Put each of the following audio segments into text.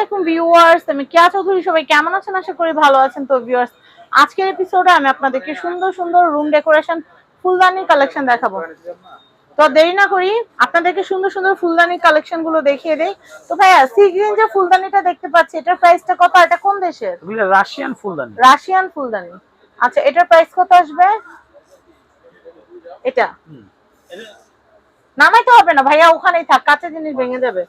আলাইকুম ভিউয়ার্স আমি কেয়া চৌধুরী সবাই কেমন আছেন? আশা করি ভালো আছেন। তো ভিউয়ার্স আজকের এপিসোডে আমি আপনাদেরকে সুন্দর সুন্দর রুম ডেকোরেশন ফুলদানি কালেকশন দেখাবো। তো দেরি না করি আপনাদেরকে সুন্দর সুন্দর কালেকশনগুলো দেখিয়ে দেই। তো ভাইয়া সি গ্রিন যে ফুলদানিটা দেখতে পাচ্ছি এটার প্রাইসটা কত? এটা কোন দেশের? রাশিয়ান ফুলদানি। রাশিয়ান ফুলদানি। আচ্ছা এটার প্রাইস কত আসবে? এটা। নামাইতে হবে না ভাইয়া ওখানেই থাক কাঁচা জিনিস ভেঙে যাবে।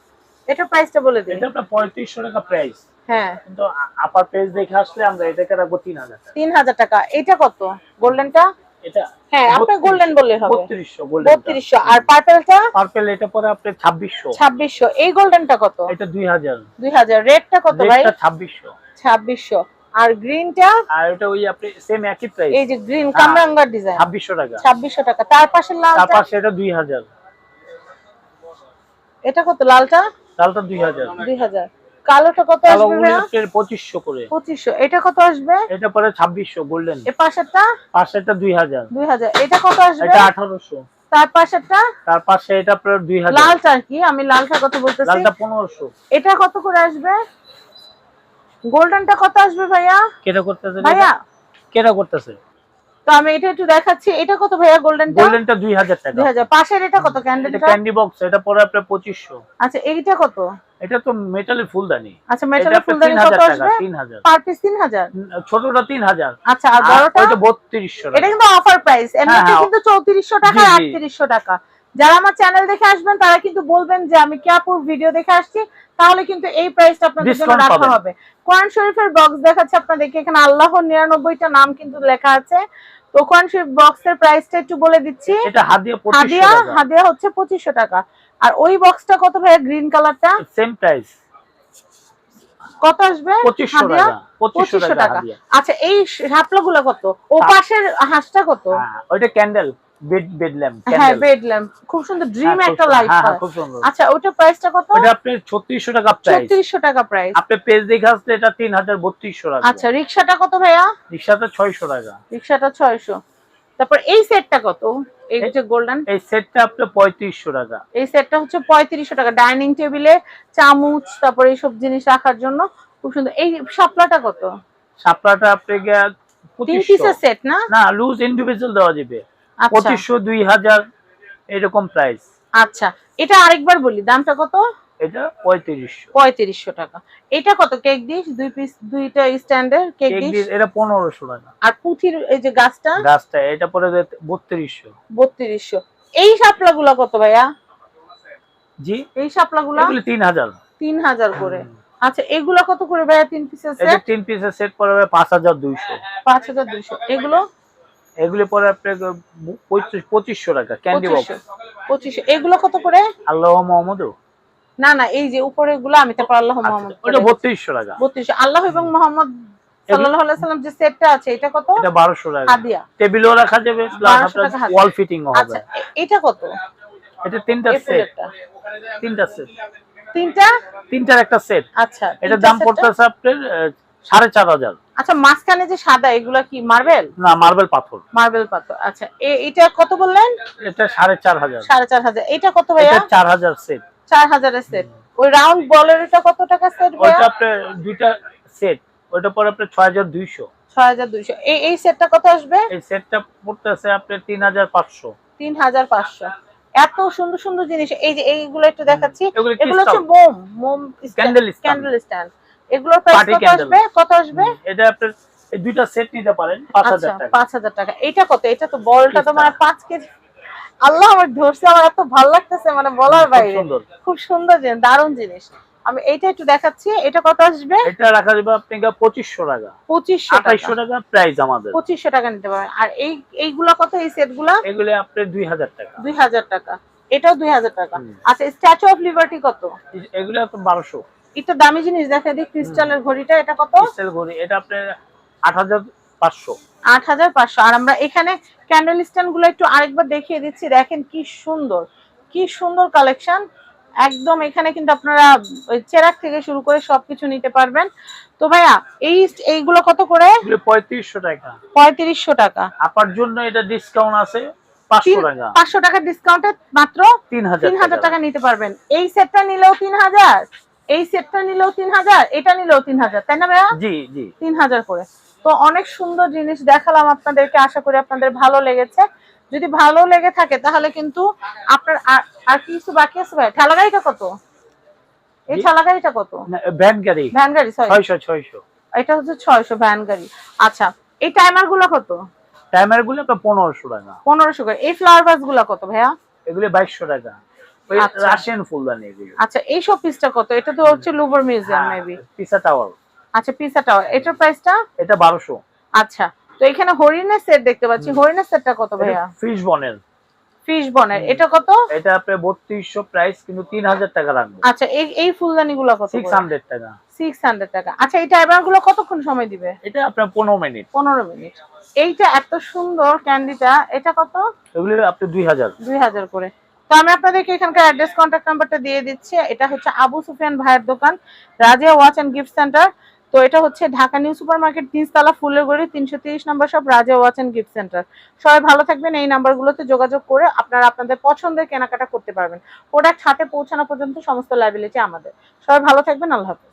এটার প্রাইসটা বলে দিন। এটা আপনার পঁয়ত্রিশশো টাকা প্রাইস হ্যাঁ। কিন্তু আপার পেজ দেখে আসলে আমরা এটাকে রাখব তিন হাজার টাকা। তিন হাজার টাকা। এটা কত? গোল্ডেনটা এটা হ্যাঁ আপনি গোল্ডেন বললে হবে। বত্রিশশো গোল্ডেন বত্রিশশো। আর পার্পেলটা পার্পেল এটা পরে আপনার ছাব্বিশশো। ছাব্বিশশো। এই গোল্ডেনটা কত? এটা দুই হাজার। দুই হাজার। রেডটা কত ভাই? রেটটা ছাব্বিশশো। ছাব্বিশশো। আর গ্রিনটা আর এটা ওই আপনি সেম একই প্রাইস এই যে গ্রিন কামরাঙ্গার ডিজাইন ছাব্বিশশো টাকা। ছাব্বিশশো টাকা। তার পাশে লালটা? তারপর সেটা দুই হাজার। এটা কত লালটা? হাজার। দুই হাজার। কালোটা কত আসবে ভাইয়া? আপনার পঁচিশশো করে। পঁচিশশো। এটা কত আসবে? এটা পরে ছাব্বিশশো গোল্ডেন। এ পাশেরটা? পাশেরটা দুই হাজার। দুই হাজার। এটা কত আসবে? এটা আঠারোশো। তার পাশেরটা? তার পাশে এটা দুই হাজার। লালটা কি আমি লালটা কত বলতেছি। লালটা পনেরোশো। এটা কত করে আসবে? গোল্ডেনটা কত আসবে ভাইয়া? কেটা করতেছে ভাইয়া? কেটা করতেছে। তো আমি এটা একটু দেখাচ্ছি। এটা কত ভাইয়া? গোল্ডেনটা গোল্ডেনটা দুই হাজার টাকা। দুই হাজার। পাশের এটা কত? এটা ক্যান্ডেলটা ক্যান্ডি বক্স এটা পরে আপনার পঁচিশশো। আচ্ছা এইটা কত? এটা তো মেটালের ফুলদানি। আচ্ছা মেটালের ফুলদানি কত আসবে? তিন হাজার। পার পিস তিন হাজার? ছোটটা তিন হাজার। আচ্ছা আর বড়টা? ওইটা বত্রিশশো এটা কিন্তু অফার প্রাইস এমনিতে হ্যাঁ। কিন্তু চৌত্রিশশো টাকা জি, জি। আটত্রিশশো টাকা। যারা আমার চ্যানেল দেখে আসবেন তারা কিন্তু বলবেন যে আমি কিয়াপুর ভিডিও দেখে আসছি তাহলে কিন্তু এই প্রাইসটা আপনাদের জন্য রাখা হবে। কোরআন শরীফের বক্স দেখাচ্ছে আপনাদেরকে এখানে আল্লাহর নিরানব্বইটা নাম কিন্তু লেখা আছে। তো কোরআন শরীফ বক্সের প্রাইসটা একটু বলে দিচ্ছি। এটা হাদিয়া হাদিয়া টাকা। হাদিয়া হচ্ছে পঁচিশশো টাকা। আর ওই বক্সটা কত ভাইয়া? গ্রিন কালারটা সেম প্রাইস কত আসবে? পঁচিশশো হাদিয়া? টাকা পঁচিশশো পঁচিশশো টাকা টাকা। আচ্ছা এই শাপলা গুলো কত? ও। পাশের হাঁসটা কত? হ্যাঁ, ওইটা ক্যান্ডেল বেড বেড ল্যাম্প হ্যাঁ বেড ল্যাম্প খুব সুন্দর ড্রিম একটা লাইট হ্যাঁ খুব সুন্দর। আচ্ছা ওটা প্রাইসটা কত? টাকা প্রাইস টাকা প্রাইস আপনি পেজ দেখে আসলে এটা তিন হাজার বত্রিশশো টাকা আচ্ছা কত ভাইয়া? টাকা। তারপর এই সেটটা কত? এই যে গোল্ডেন এই সেটটা আপনার পঁয়ত্রিশশো টাকা। এই সেটটা হচ্ছে পঁয়ত্রিশশো টাকা। ডাইনিং টেবিলে চামচ তারপর এইসব জিনিস রাখার জন্য খুব সুন্দর। এই শাপলাটা কত? সাপলাটা আপনি তিন পিসের সেট না? না লুজ ইন্ডিভিজুয়াল দেওয়া যাবে। পঁচিশশো দুই হাজার এরকম প্রাইস আচ্ছা এটা আরেকবার বলি দামটা কত? এটা পঁয়ত্রিশশো। পঁয়ত্রিশশো টাকা। এটা কত কেক ডিশ দুই পিস দুইটা স্ট্যান্ডের কেক কেক ডিশ এটা পনেরোশো টাকা। আর পুঁথির এই যে গাছটা? গাছটা এটা পরে বত্রিশশো। বত্রিশশো। এই শাপলা গুলা কত ভাইয়া? জি? এই শাপলা গুলা তিন হাজার। তিন হাজার করে। আচ্ছা এগুলা কত করে ভাইয়া তিন পিসের সেট তিন পিসের সেট পড়বে পাঁচ হাজার দুইশো। পাঁচ হাজার দুইশো। এগুলো? এগুলি পরে আপনার পঁচিশ পঁচিশশো টাকা ক্যান্ডি বক্স পঁচিশশো। এগুলো কত করে? আল্লাহ মোহাম্মদও। না না এই যে উপরে গুলো আমি তারপর আল্লাহ মোহাম্মদ ওটা বত্রিশশো টাকা। বত্রিশশো। আল্লাহ এবং মোহাম্মদ সাল্লাম যে সেটটা আছে এটা কত? এটা টাকা। হাদিয়া। টেবিলও রাখা যাবে প্লাস 1200 আপনার ওয়াল ফিটিং হবে। আচ্ছা এটা কত? এটা তিনটা সেট তিনটা সেট তিনটা? তিনটার একটা সেট আচ্ছা এটার দাম? পড়তেছে আপনার সাড়ে চার হাজার। আচ্ছা মাঝখানে যে সাদা এগুলা কি মার্বেল? না মার্বেল পাথর। মার্বেল পাথর আচ্ছা। এটা কত বললেন? এটা সাড়ে চার হাজার। সাড়ে চার হাজার। এটা কত ভাইয়া? চার হাজার সেট চার হাজারের সেট ওই রাউন্ড বলের এটা কত টাকা সেট ওইটা আপনার দুইটা সেট ওইটা পরে আপনার ছয় হাজার দুইশো। ছয় হাজার দুইশো। এই এই সেটটা কত আসবে? এই সেটটা পড়তেছে আপনার তিন হাজার পাঁচশো। তিন হাজার পাঁচশো। এত সুন্দর সুন্দর জিনিস। এই যে এইগুলো একটু দেখাচ্ছি। এগুলো হচ্ছে মোম মোম ক্যান্ডেল স্ট্যান্ড এগুলো প্রাইস কত আসবে? কত আসবে? এটা আপনার দুইটা সেট নিতে পারেন 5000 আচ্ছা, টাকা। 5000 টাকা। এটা কত? এটা তো বলটা তো মানে 5 কেজি। আল্লাহ আমার ধরছে আমার এত ভালো লাগতেছে মানে বলার বাইরে। খুব সুন্দর জিনিস দারুণ জিনিস। আমি এইটা একটু দেখাচ্ছি এটা কত আসবে? এটা রাখা যাবে আপনি 2500 টাকা। 2500 2800 টাকা প্রাইস আমাদের। 2500 টাকা নিতে পারবেন আর এই এইগুলা কত এই সেটগুলা এগুলো আপনি 2000 টাকা। 2000 টাকা। এটাও 2000 টাকা। আচ্ছা স্ট্যাচু অফ লিবার্টি কত? এগুলো তো 1200 একটু দামি জিনিস দেখে দিই ক্রিস্টালের ঘড়িটা এটা কত? ক্রিস্টাল ঘড়ি এটা আপনার 8500 8500 আর আমরা এখানে ক্যান্ডেল স্ট্যান্ডগুলো একটু আরেকবার দেখিয়ে দিচ্ছি। দেখেন কি সুন্দর কি সুন্দর কালেকশন একদম এখানে কিন্তু আপনারা চেরাক থেকে শুরু করে সবকিছু নিতে পারবেন। তো ভাইয়া এই এইগুলো কত করে? 3500 টাকা। 3500 টাকা। আপনার জন্য এটা ডিসকাউন্ট আছে 500 টাকা। 500 টাকা ডিসকাউন্টে মাত্র 3000 টাকা। নিতে পারবেন। এই সেটটা নিলেও 3000 এই সেটটা নিলেও তিন হাজার এটা নিলেও তিন হাজার তাই না ভাইয়া? জি জি। তিন হাজার করে। তো অনেক সুন্দর জিনিস দেখালাম আপনাদেরকে আশা করি আপনাদের ভালো লেগেছে। যদি ভালো লেগে থাকে তাহলে কিন্তু আপনার আর- কিছু বাকি আছে ভাই? ঠেলা গাড়িটা কত? এই ঠেলা গাড়িটা কত? ভ্যান গাড়ি। ভ্যান গাড়ি ছয়শো ছয়শো। এটা হচ্ছে ছয়শো ভ্যান গাড়ি। আচ্ছা এই টাইমারগুলো কত? টাইমারগুলো পনেরোশো টাকা। পনেরোশো করে। এই ফ্লাওয়ার ভাসগুলো কত ভাইয়া? এগুলো বাইশশো টাকা। রাশিয়ান ফুলদানি এগুলো আচ্ছা এই সব পিসটা কত? এটা তো হচ্ছে Louvre museum. Maybe Pisa tower আচ্ছা পিসা টাওয়ার এটার প্রাইসটা এটা বারোশো। আচ্ছা তো এখানে হরিণের সেট দেখতে পাচ্ছি। হরিণের সেটটা কত ভাইয়া? ফিশ বনের ফিশ বনের এটা কত? এটা আপনার বত্রিশশো প্রাইস কিন্তু তিন হাজার টাকা রাখব আচ্ছা এই এই ফুলদানি গুলো কত সিক্স হান্ড্রেড টাকা। সিক্স হান্ড্রেড টাকা। আচ্ছা এই টাইমারগুলো কতক্ষণ সময় দিবে? এটা আপনার পনেরো মিনিট। পনেরো মিনিট। এইটা এত সুন্দর ক্যান্ডিটা এটা কত? এগুলো আপনি দুই হাজার। দুই হাজার করে। তো আমি আপনাদেরকে এখানকার অ্যাড্রেস কন্ট্যাক্ট নাম্বারটা দিয়ে দিচ্ছি। এটা হচ্ছে আবু সুফিয়ান ভাইয়ের দোকান, Razia watch and gift centre. তো এটা হচ্ছে ঢাকা নিউ সুপার মার্কেট তিনতলা ফুলের গড়ি তিনশো তিরিশ নম্বর সব রাজা ওয়াচ অ্যান্ড গিফট সেন্টার। সবাই ভালো থাকবেন, এই নাম্বারগুলোতে যোগাযোগ করে আপনারা আপনাদের পছন্দের কেনাকাটা করতে পারবেন। প্রোডাক্ট হাতে পৌঁছানো পর্যন্ত সমস্ত লাইবিলিটি আমাদের। সবাই ভালো থাকবেন, আল্লাহ হাফেজ।